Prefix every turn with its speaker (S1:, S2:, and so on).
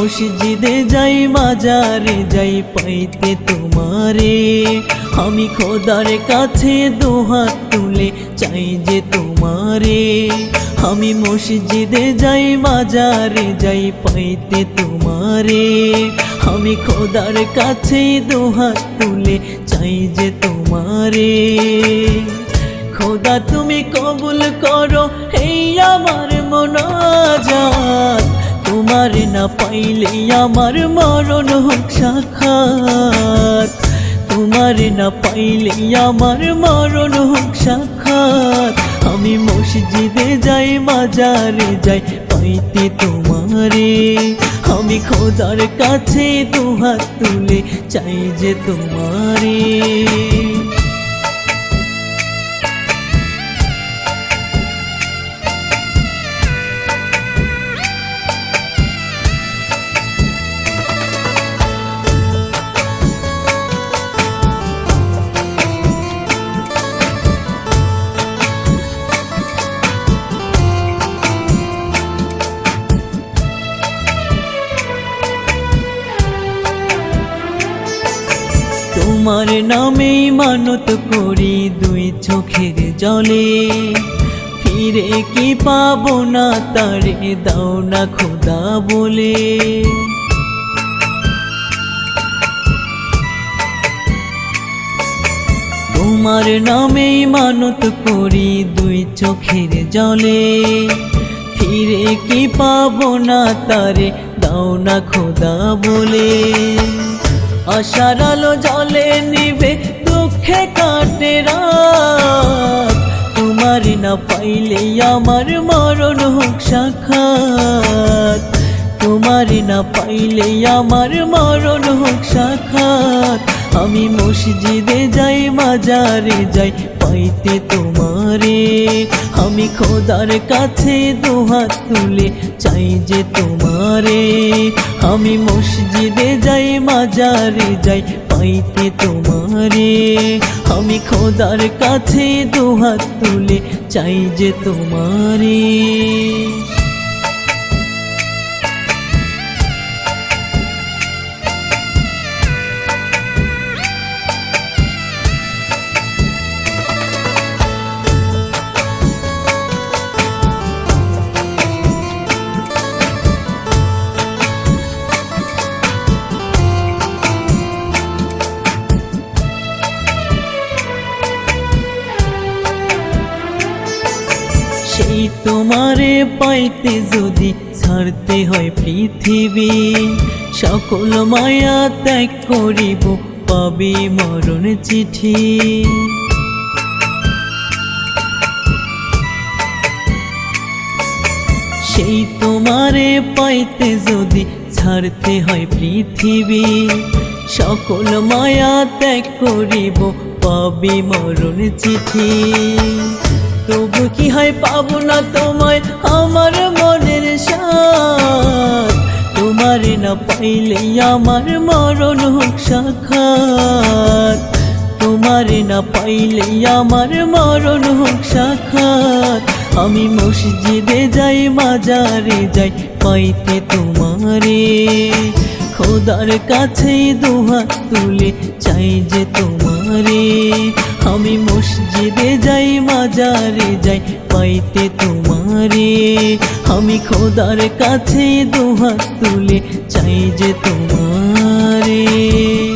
S1: মসজিদে যাই, মাজারে যাই, পাইতে তোমারে। আমি খোদার কাছে দুহাত তুলে চাই যে তোমারে। আমি মসজিদে যাই, মাজারে যাই, পাইতে তোমারে। আমি খোদার কাছে দুহাত তুলে চাই যে তোমারে। খোদা, তুমি কবুল করো, এই আমার তোমার না পাইলে আমার মরণ হোক সাক্ষাৎ। তোমার না পাইলে আমার মরণ হোক সাক্ষাৎ। আমি মসজিদে যাই, মাজারে যাই, পাইতে তোমারে। আমি খোদার কাছে দুহাত তুলে চাই যে তোমারে। তোমার নামেই মানত করি দুই চোখের জলে। ফিরে কি পাবো না তারে দাও না খোদা বলে। তোমার নামেই মানত করি দুই চোখের জলে। ফিরে কি পাবো না তারে দাও না খোদা বলে। আশার আলো জলে নিবে দুঃখে কাটে রাত। তোমার না পাইলে আমার মরণ হোক সাক্ষাৎ। তোমার না পাইলে আমার মরণ হোক সাক্ষাৎ। আমি মসজিদে যাই, মাজারে যাই, পাইতে তোমারে। আমি খোদার কাছে দুহাত তুলে চাই যে তোমারে। আমি মসজিদে মাজারে যাই পাইতে তোমারে। আমি খোদার কাছে দুহাত তুলে চাই যে তোমারে। তোমারে পাইতে যদি ছাড়তে হয় পৃথিবী, সকল মায়া ত্যাগ করিব, পাবে মরণ চিঠি। সেই তোমারে পাইতে যদি ছাড়তে হয় পৃথিবী, সকল মায়া ত্যাগ করিব, পাবে মরণ চিঠি। তবু কি হয় পাবো না তোমায়? আমার মনের সাথ তোমার না পাইলে আমার মরণ হোক সাক্ষাৎ। তোমার না পাইলে আমার মরণ হোক সাক্ষাৎ। আমি মসজিদে যাই, মাজারে যাই, পাইতে তোমারে। খোদার কাছেই দুহাত তুলে চাই যে তোমারে। আমি মসজিদে যাই, মাজারে যাই, পাইতে তোমারে। আমি খোদার কাছে দুহাত তুলে চাই যে তোমারে।